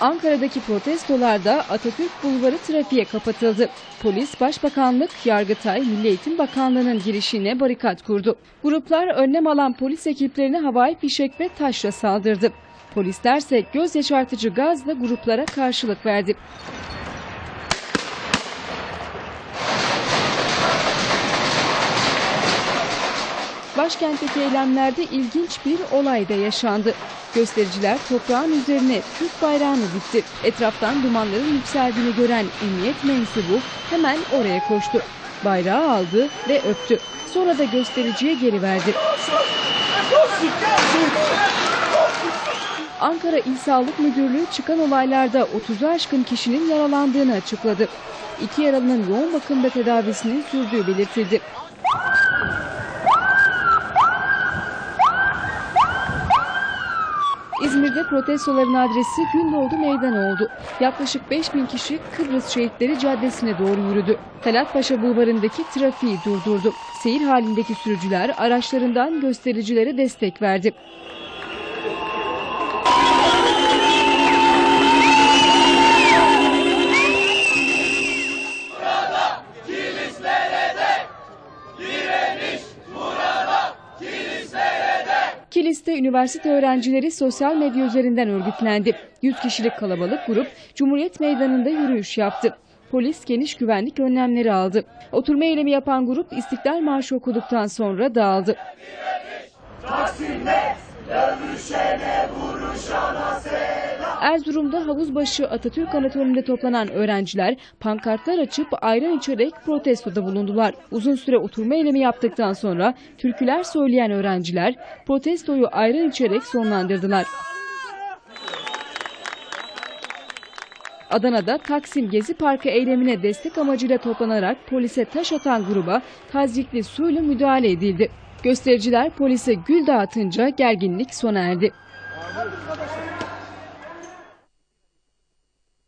Ankara'daki protestolarda Atatürk Bulvarı trafiğe kapatıldı. Polis, Başbakanlık, Yargıtay, Milli Eğitim Bakanlığı'nın girişine barikat kurdu. Gruplar önlem alan polis ekiplerine havai fişek ve taşla saldırdı. Polislerse göz yaşartıcı gazla gruplara karşılık verdi. Başkentteki eylemlerde ilginç bir olay da yaşandı. Göstericiler toprağın üzerine Türk bayrağını dikti. Etraftan dumanların yükseldiğini gören emniyet mensubu hemen oraya koştu. Bayrağı aldı ve öptü. Sonra da göstericiye geri verdi. Ankara İl Sağlık Müdürlüğü çıkan olaylarda 30'u aşkın kişinin yaralandığını açıkladı. İki yaralının yoğun bakımda tedavisinin sürdüğü belirtildi. Protestoların adresi Gündoğdu Meydan oldu. Yaklaşık 5000 kişi Kıbrıs Şehitleri Caddesi'ne doğru yürüdü. Talat Paşa Bulvarı'ndaki trafiği durdurdu. Seyir halindeki sürücüler araçlarından göstericilere destek verdi. Kilis'te üniversite öğrencileri sosyal medya üzerinden örgütlendi. 100 kişilik kalabalık grup Cumhuriyet Meydanı'nda yürüyüş yaptı. Polis geniş güvenlik önlemleri aldı. Oturma eylemi yapan grup İstiklal Marşı okuduktan sonra dağıldı. Erzurum'da Havuzbaşı Atatürk Anatoli'nde toplanan öğrenciler pankartlar açıp ayran içerek protestoda bulundular. Uzun süre oturma eylemi yaptıktan sonra türküler söyleyen öğrenciler protestoyu ayran içerek sonlandırdılar. Adana'da Taksim Gezi Parkı eylemine destek amacıyla toplanarak polise taş atan gruba tazyikli suyla müdahale edildi. Göstericiler polise gül dağıtınca gerginlik sona erdi.